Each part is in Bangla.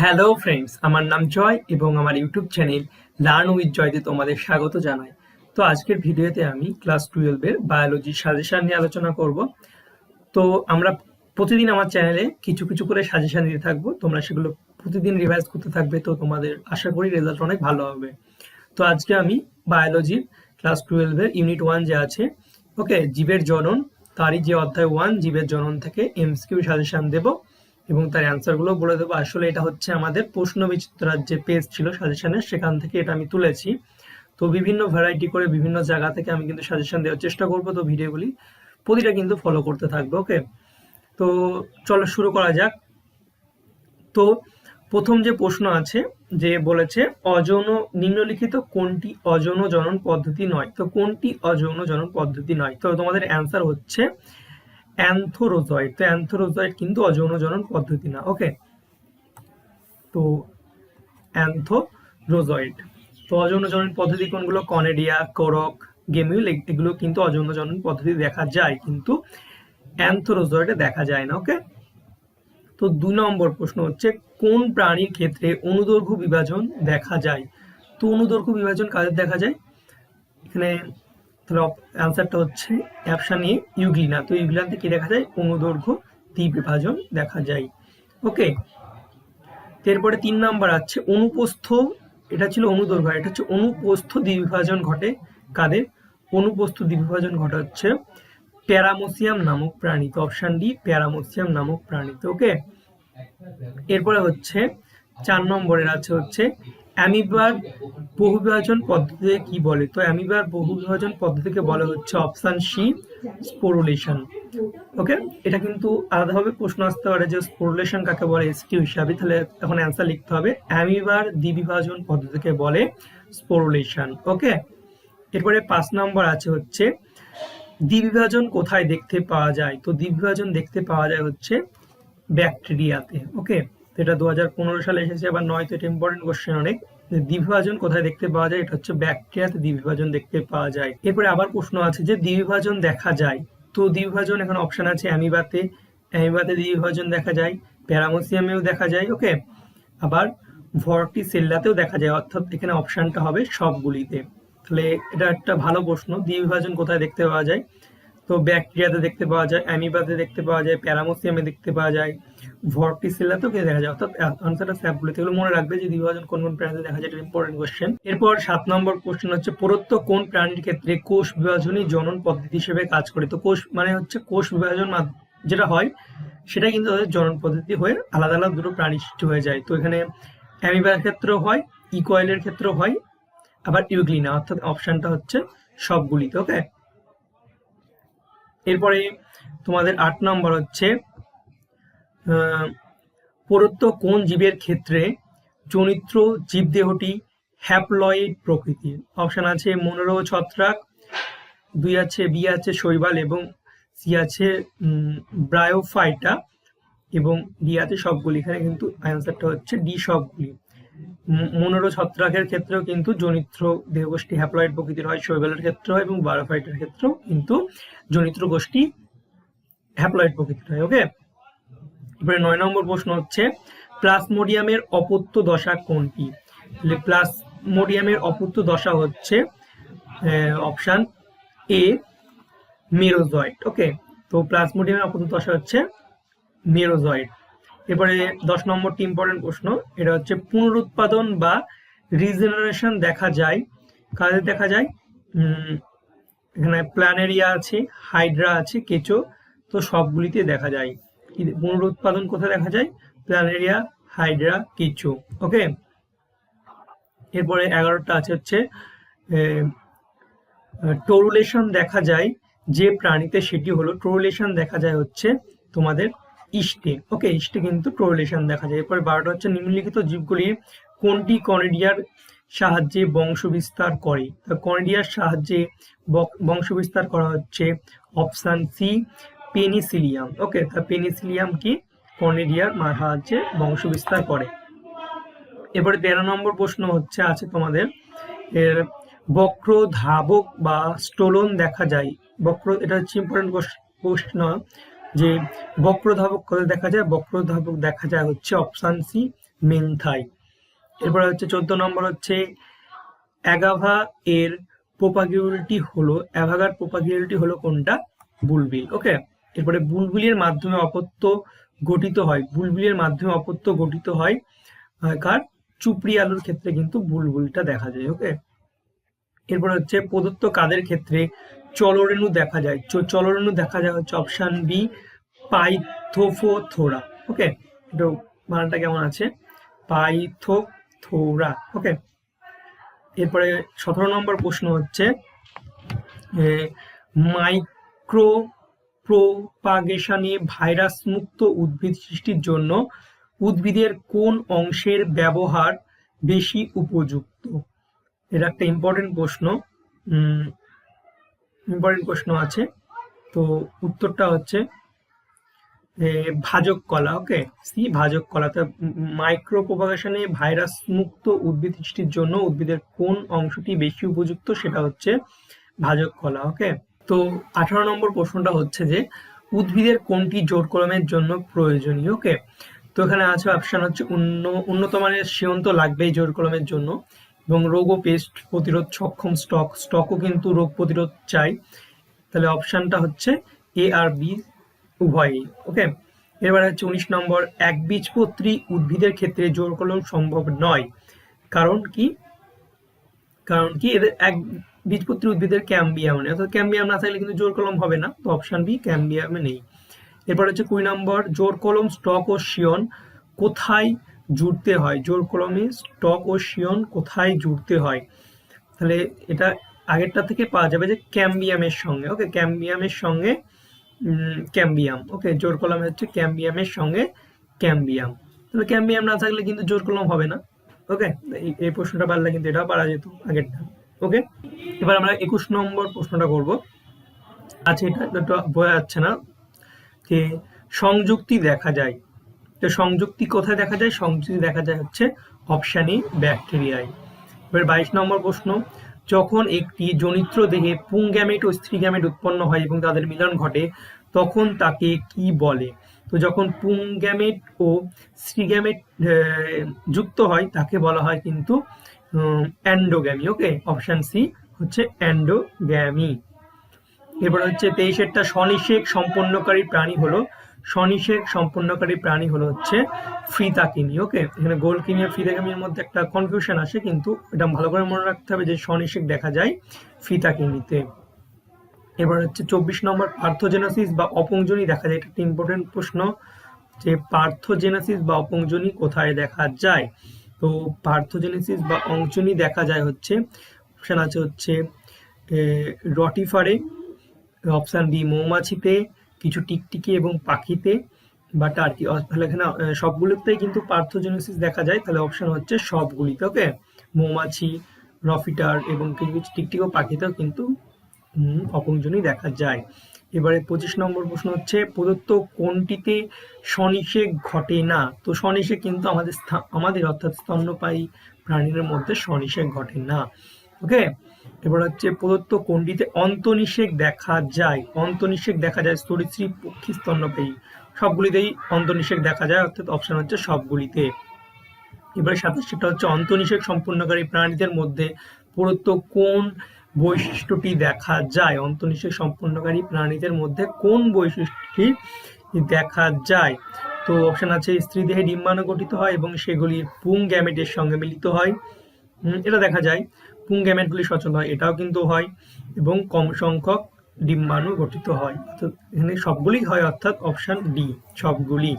হ্যালো ফ্রেন্ডস আমার নাম জয় এবং আমার ইউটিউব চ্যানেল লার্ন উইথ জয়তে তোমাদের স্বাগত জানাই। তো আজকের ভিডিওতে আমি ক্লাস টুয়েলভের বায়োলজি সাজেশন নিয়ে আলোচনা করব। তো আমরা প্রতিদিন আমার চ্যানেলে কিছু কিছু করে সাজেশন দিতে থাকব। তোমরা সেগুলো প্রতিদিন রিভাইজ করতে থাকবে তো তোমাদের আশা করি রেজাল্ট অনেক ভালো হবে। তো আজকে আমি বায়োলজির ক্লাস টুয়েলভের ইউনিট ওয়ান যে আছে ওকে জীবের জনন, তারই যে অধ্যায় ওয়ান জীবের জনন থেকে এমসকিউ সাজেশন দেবো। এবং তার অ্যান্সারগুলো বলে দেবো। আসলে এটা হচ্ছে আমাদের প্রশ্ন বিচিত্রার যে পেজ ছিল সাজেশনের সেখান থেকে এটা আমি তুলেছি। তো বিভিন্ন ভ্যারাইটি করে বিভিন্ন জায়গা থেকে আমি কিন্তু সাজেশন দেওয়ার চেষ্টা করব তো ভিডিওগুলি প্রতিটা কিন্তু ফলো করতে থাকবে ওকে তো চলো শুরু করা যাক। তো প্রথম যে প্রশ্ন আছে, যে বলেছে, অযৌন, নিম্নলিখিত কোনটি অযৌন জনন পদ্ধতি নয়? তো কোনটি অযৌন জনন পদ্ধতি নয়? তো তোমাদের অ্যান্সার হচ্ছে অ্যান্থোরোজয়েড তো অ্যান্থোরোজয়েড কিন্তু অযৌন জনন পদ্ধতি না ওকে তো অ্যান্থোরোজয়েড তো অযৌন জনন পদ্ধতি কোনগুলো? কনেডিয়া, করক, গেমিউল এগুলো কিন্তু অযৌন জনন পদ্ধতি দেখা যায়, কিন্তু অ্যান্থোরোজয়েডে দেখা যায় না ওকে তো দুই নম্বর প্রশ্ন হচ্ছে, কোন প্রাণীর ক্ষেত্রে অনুদৈর্ঘ্য বিভাজন দেখা যায়? তো অনুদৈর্ঘ্য বিভাজন কাদের দেখা যায়? এখানে তাহলে অ্যান্সারটা হচ্ছে অ্যাপশন এ ইউগ্লিনা। তো ইউগ্লিনাতে কি দেখা যায়? অনুদৈর্ঘ্য, দ্বিবিভাজন দেখা যায়। ওকে এরপরে তিন নাম্বার আছে, অনুপস্থ, এটা ছিল অনুদৈর্ঘ্য, এটা হচ্ছে অনুপস্থ দ্বিবিভাজন ঘটে কাদের? অনুপস্থ দ্বিবিভাজন ঘটে হচ্ছে প্যারামোসিয়াম নামক প্রাণী তো অপশন ডি, প্যারামোসিয়াম নামক প্রাণী ওকে এরপরে হচ্ছে চার নম্বরের আছে হচ্ছে অ্যামিবার বহুবিভাজন পদ্ধতিতে কি বলে? তো অ্যামিবার বহুবিভাজন পদ্ধতিকে বলা হচ্ছে অপশন সি, স্পোরুলেশন। ওকে? এটা কিন্তু আলাদাভাবে প্রশ্ন আসতে পারে যে স্পোরুলেশন কাকে বলে? এসকিউ হিসাবে। তাহলে এখন অ্যান্সার লিখতে হবে। অ্যামিবার দ্বিবিভাজন পদ্ধতিকে বলে স্পোরুলেশন। ওকে? এরপরে পাঁচ নম্বর আছে হচ্ছে দ্বিবিভাজন কোথায় দেখতে পাওয়া যায়? তো দ্বিবিভাজন দেখতে পাওয়া যায় হচ্ছে ব্যাকটেরিয়াতে। ওকে? এটা দু হাজার পনেরো সালে এসেছে, আবার নয়তো এটা ইম্পর্টেন্ট কোশ্চেন অনেক। দ্বিবিভাজন কোথায় দেখতে পাওয়া যায়? এটা হচ্ছে ব্যাকটেরিয়াতে দ্বিবিভাজন দেখতে পাওয়া যায়। এরপরে আবার প্রশ্ন আছে যে দ্বিবিভাজন দেখা যায়? তো দ্বিবিভাজন এখন অপশন আছে অ্যামিবাতে। অ্যামিবাতে দ্বিবিভাজন দেখা যায়, প্যারামোসিয়ামেও দেখা যায় ওকে আবার ভর্টিসেল্লাতেও দেখা যায়, অর্থাৎ এখানে অপশনটা হবে সবগুলিতে। তাহলে এটা একটা ভালো প্রশ্ন দ্বিবিভাজন কোথায় দেখতে পাওয়া যায়? তো ব্যাকটেরিয়াতে দেখতে পাওয়া যায়, অ্যামিবাতে দেখতে পাওয়া যায়, প্যারামোসিয়ামে দেখতে পাওয়া যায়। ভর্টিসেলাতেও কে দেখা যায়। অর্থাৎ আনসারটা স্যাপগুলিতে এগুলো মনে রাখবে যে দ্বিবিভাজন কোন কোন প্রাণীতে দেখা যায়, এটা ইম্পর্টেন্ট কোশ্চেন এরপর সাত নম্বর কোশ্চেন হচ্ছে, প্রদত্ত কোন প্রাণীর ক্ষেত্রে কোষ বিভাজনই জনন পদ্ধতি হিসেবে কাজ করে? তো কোষ মানে হচ্ছে কোষ বিভাজন যেটা হয় সেটা কিন্তু তাদের জনন পদ্ধতি হয়ে আলাদা আলাদা দুটো প্রাণী সৃষ্টি হয়ে যায়। তো এখানে অ্যামিবার ক্ষেত্রেও হয়, ইকয়েলের ক্ষেত্রেও হয়, আবার ইউগ্লিনা অর্থাৎ অপশনটা হচ্ছে সবগুলিতে ওকে এরপরে তোমাদের আট নম্বর হচ্ছে প্রদত্ত কোন জীবের ক্ষেত্রে চরিত্র জীবদেহটি হ্যাপ্লয়েড প্রকৃতির? অপশন আছে মনোরো ছত্রাক দুই আছে বি আছে শৈবাল এবং সি আছে ব্রায়োফাইটা এবং ডি আছে সবগুলি। এখানে কিন্তু অ্যান্সারটা হচ্ছে ডি সবগুলি। মনোরো ছত্রাকের ক্ষেত্রেও কিন্তু জনিত্র দেহগোষ্ঠী হ্যাপ্লয়েড প্রকৃতির হয়, শৈবালের ক্ষেত্রে হয় এবং বায়োফাইটের ক্ষেত্রেও কিন্তু জনিত্র গোষ্ঠী হ্যাপ্লয়েড প্রকৃতির হয় ওকে এবারে নয় নম্বর প্রশ্ন হচ্ছে, প্লাসমোডিয়ামের অপত্য দশা কোনটি? প্লাসমোডিয়ামের অপত্য দশা হচ্ছে অপশান এ মেরোজয়েড ওকে তো প্লাসমোডিয়ামের অপত্য দশা হচ্ছে মেরোজয়েড। এরপরে দশ নম্বরটি ইম্পর্টেন্ট প্রশ্ন, এটা হচ্ছে পুনরুৎপাদন বা রিজেনারেশন দেখা যায় কাজে দেখা যায়? এখানে প্ল্যানেরিয়া আছে হাইড্রা আছে, কেঁচো, তো সবগুলিতে দেখা যায়। পুনরুৎপাদন কোথায় দেখা যায়? প্ল্যানেরিয়া হাইড্রা কেঁচো ওকে? এরপরে এগারোটা আছে হচ্ছে টোরুলেশন দেখা যায়, যে প্রাণীতে সেটি হলো, টোরুলেশন দেখা যায় হচ্ছে তোমাদের ইস্টে ওকে? ইস্টে কিন্তু টোরুলেশন দেখা যায়। এরপরে বারোটা হচ্ছে নিম্নলিখিত জীবগুলির কোনটি কনেডিয়ার সাহায্যে বংশ বিস্তার করে কনেডিয়ার সাহায্যে বংশ বিস্তার করা হচ্ছে অপশান সি পেনিসিলিয়াম। ওকে তা পেনিসিলিয়াম কি? কর্নেডিয়ার বংশ বিস্তার করে। এবারে তেরো নম্বর প্রশ্ন হচ্ছে, আছে তোমাদের। এর বক্র ধাবক বা স্টোলন দেখা যায়। বক্র, এটা হচ্ছে ইম্পর্টেন্ট প্রশ্ন যে বক্র ধাবক কোথায় দেখা যায়? বক্র ধাবক দেখা যায় হচ্ছে অপশান সি মেন্থাই। এরপরে হচ্ছে চোদ্দ নম্বর হচ্ছে, অ্যাগাভা এর প্রোপাগিউরিটি হলো, অ্যাভাগার প্রোপাগিউরিটি হলো কোনটা? বুলবিল। ওকে এরপরে বুলবুলির মাধ্যমে অপত্য গঠিত হয়। বুলবুলির মাধ্যমে অপত্য গঠিত হয় কার? চুপড়ি আলুর ক্ষেত্রে কিন্তু বুলবুলটা দেখা যায় ওকে এরপর হচ্ছে প্রদত্ত কাদের ক্ষেত্রে চলরেণু দেখা যায়। চলরেণু দেখা যায় হচ্ছে অপশন বি পাইথোফোথোরা ওকে এটা মানটা কেমন আছে? পাইথোথোরা ওকে এরপরে সতেরো নম্বর প্রশ্ন হচ্ছে মাইক্রো প্রোপাগেশনে ভাইরাস মুক্ত উদ্ভিদ সৃষ্টির জন্য উদ্ভিদের কোন অংশের ব্যবহার বেশি উপযুক্ত? এটা একটা ইম্পর্টেন্ট প্রশ্ন ইম্পর্টেন্ট প্রশ্ন আছে। তো উত্তরটা হচ্ছে ভাজক কলা ওকে সি ভাজক কলা। তো মাইক্রো প্রোপাগেশনে ভাইরাস মুক্ত উদ্ভিদ সৃষ্টির জন্য উদ্ভিদের কোন অংশটি বেশি উপযুক্ত? সেটা হচ্ছে ভাজক কলা ওকে তো আঠারো নম্বর প্রশ্নটা হচ্ছে যে, উদ্ভিদের কোনটি জোর কলমের জন্য প্রয়োজনীয়? ওকে, তো এখানে আছে অপশান হচ্ছে উন্নত মানের সীয়ন্ত লাগবেই জোর কলমের জন্য, এবং রোগ ও পেস্ট প্রতিরোধ সক্ষম স্টক স্টকও কিন্তু রোগ প্রতিরোধ চাই। তাহলে অপশানটা হচ্ছে এ আর বি উভয়ই, ওকে? এবারে হচ্ছে উনিশ নম্বর একবীজপত্রী উদ্ভিদের ক্ষেত্রে জোর কলম সম্ভব নয়। কারণ কি? কারণ কি? এদের এক বীজপত্রী উদ্ভিদের ক্যাম্বিয়াম নেই। অর্থাৎ ক্যাম্বিয়াম না থাকলে কিন্তু জোর কলম হবে না। তো অপশন বি ক্যাম্বিয়ামে নেই। এরপর হচ্ছে কুড়ি নম্বর, জোর কলম, স্টক ও শিয়ন কোথায় জুড়তে হয়? জোর কলমে স্টক ও শিয়ন কোথায় জুড়তে হয়? তাহলে এটা আগেরটা থেকে পাওয়া যাবে যে ক্যাম্বিয়ামের সঙ্গে। ওকে ক্যাম্বিয়ামের সঙ্গে ক্যাম্বিয়াম। ওকে জোর কলমে হচ্ছে ক্যাম্বিয়ামের সঙ্গে ক্যাম্বিয়াম। তাহলে ক্যাম্বিয়াম না থাকলে কিন্তু জোর কলম হবে না। ওকে এই প্রশ্নটা পারলে কিন্তু এটাও পারা যেত আগেরটা। ওকে এবার আমরা একুশ নম্বর প্রশ্নটা করব। আচ্ছা এটা বোঝা যাচ্ছে না যে সংযুক্তি দেখা যায়। তো সংযুক্তি কোথায় দেখা যায়? সংযুক্তি দেখা যায় হচ্ছে অপশান এ, ব্যাকটেরিয়ায়। এবার বাইশ নম্বর প্রশ্ন, যখন একটি জনিত্র দেহে পুং গ্যামেট ও স্ত্রী গ্যামেট উৎপন্ন হয় এবং তাদের মিলন ঘটে, তখন তাকে কি বলে? তো যখন পুং গ্যামেট ও স্ত্রী গ্যামেট যুক্ত হয়, তাকে বলা হয় কিন্তু অ্যান্ডোগ্যামি, ওকে? অপশান সি হচ্ছে অ্যান্ডোগ্যামি এবার হচ্ছে তেইশেরটা স্বনিষেক সম্পন্নকারী প্রাণী হলো, স্বনিষেক সম্পন্নকারী প্রাণী হলো হচ্ছে ফ্রিতাকিনি ওকে এখানে গোলকিনি আর ফ্রিতাকিনির মধ্যে একটা কনফিউশন আসে, কিন্তু এটা ভালো করে মনে রাখতে হবে যে স্বনিষেক দেখা যায় ফ্রিতাকিনিতে এবার হচ্ছে চব্বিশ নম্বর পার্থোজেনাসিস বা অপংজনী দেখা যায়। একটা ইম্পর্টেন্ট প্রশ্ন যে পার্থোজেনাসিস বা অপংজনী কোথায় দেখা যায়? তো পার্থোজেনেসিস বা অংশনী দেখা যায় হচ্ছে অপশান আছে হচ্ছে রটিফারে অপশান বি মৌমাছিতে, কিছু টিকটিকি এবং পাখিতে বা টার্কি তাহলে এখানে সবগুলোতেই কিন্তু পার্থোজেনেসিস দেখা যায়, তাহলে অপশান হচ্ছে সবগুলিতে ওকে মৌমাছি, রফিটার এবং কিছু কিছু টিকটিক ও পাখিতেও কিন্তু অপংজনী দেখা যায়। এবারে পঁচিশ নম্বর প্রশ্ন হচ্ছে, প্রদত্ত কোনটিতে স্বনিষেক ঘটে না? তো স্বনিষেক কিন্তু আমাদের আমাদের অর্থাৎ স্তন্যপায়ী প্রাণীদের মধ্যে স্বনিষেক ঘটে না। ওকে এবার হচ্ছে প্রদত্ত কোনটিতে অন্তনিষেক দেখা যায়? অন্তনিষেক দেখা যায় স্তরীশ্রী পক্ষী, স্তন্যপায়ী। সবগুলিতেই অন্তনিষেক দেখা যায়, অর্থাৎ অপশন হচ্ছে সবগুলিতে। এবারে সাতাশটা হচ্ছে অন্তনিষেক সম্পূর্ণকারী প্রাণীদের মধ্যে প্রদত্ত কোন বৈশিষ্ট্যটি দেখা যায়? অন্তনিষেক সম্পন্নকারী প্রাণীদের মধ্যে কোন বৈশিষ্ট্যটি দেখা যায়? তো অপশন আছে, স্ত্রী দেহে ডিম্বাণু গঠিত হয় এবং সেগুলি পুং গ্যামেটের সঙ্গে মিলিত হয়। এটা দেখা যায়। পুং গ্যামেটগুলি সচল হয়, এটাও কিন্তু হয় এবং কম সংখ্যক ডিম্বাণু গঠিত হয়। এখানে সবগুলি হয়, অর্থাৎ অপশন ডি, সবগুলি।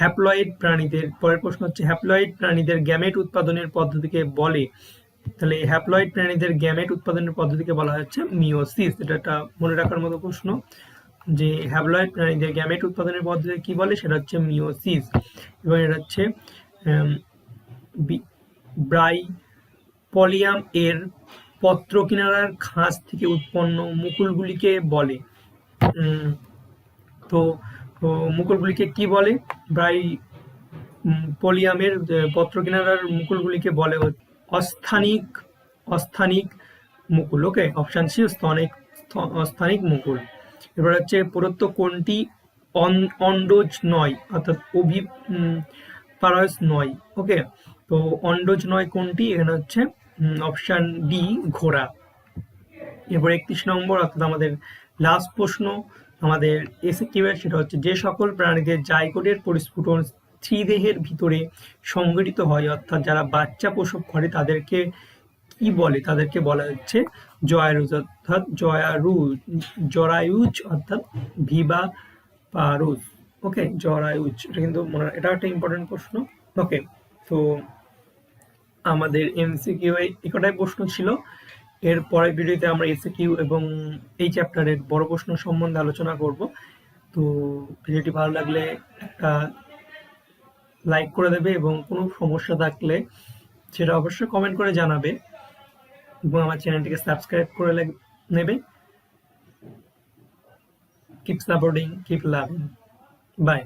হ্যাপ্লয়েড প্রাণীদের, পরের প্রশ্ন হচ্ছে, হ্যাপ্লয়েড প্রাণীদের গ্যামেট উৎপাদনের পদ্ধতিকে বলে, তাহলে হ্যাপ্লয়েড প্রাণীদের গ্যামেট উৎপাদনের পদ্ধতিকে বলা হচ্ছে মিওসিস, এটা একটা মনে রাখার মতো প্রশ্ন। যে হ্যাপ্লয়েড প্রাণীদের গ্যামেট উৎপাদনের পদ্ধতি কি বলে, সেটা হচ্ছে মিওসিস। এবং এটা হচ্ছে ব্রাই পলিয়াম এর পত্র কিনারার খাঁজ থেকে উৎপন্ন মুকুলগুলিকে বলে। তো মুকুলগুলিকে কি বলে? ব্রাই পলিয়ামের পত্র কিনারার মুকুলগুলিকে বলে অস্থানিক অস্থানিক মুকুল। ওকে, অপশান সি স্তনিক অস্থানিক মুকুল। এবার হচ্ছে প্রদত্ত কোনটি অন্ডোজ নয়, অর্থাৎ অভি পারস নয়। ওকে, তো অন্ডজ নয় কোনটি এখানে হচ্ছে অপশন ডি ঘোড়া। এরপর একত্রিশ নম্বর, অর্থাৎ আমাদের লাস্ট প্রশ্ন, আমাদের এসে কিউ এর সেটা হচ্ছে যে সকল প্রাণীদের জাইগোডের পরিস্ফুটন স্ত্রীদেহের ভিতরে সংঘটিত হয়, অর্থাৎ যারা বাচ্চা প্রসব করে তাদেরকে কি বলে? তাদেরকে বলা হচ্ছে জয়ারুজ, অর্থাৎ জয়ারুজ, জরায়ুজ, অর্থাৎ ভিবা পারুজ। ওকে জরায়ুজ, এটা কিন্তু এটা একটা ইম্পর্টেন্ট প্রশ্ন। ওকে তো আমাদের এমসিকিউ একটাই প্রশ্ন ছিল। এর পরের ভিডিওতে আমরা এসিকিউ এবং এই চ্যাপ্টারের বড় প্রশ্ন সম্বন্ধে আলোচনা করব। তো ভিডিওটি ভালো লাগলে একটা লাইক করে দেবে এবং কোনো সমস্যা থাকলে সেটা অবশ্যই কমেন্ট করে জানাবে এবং আমার চ্যানেলটিকে সাবস্ক্রাইব করে নেবে। Keep supporting keep loving bye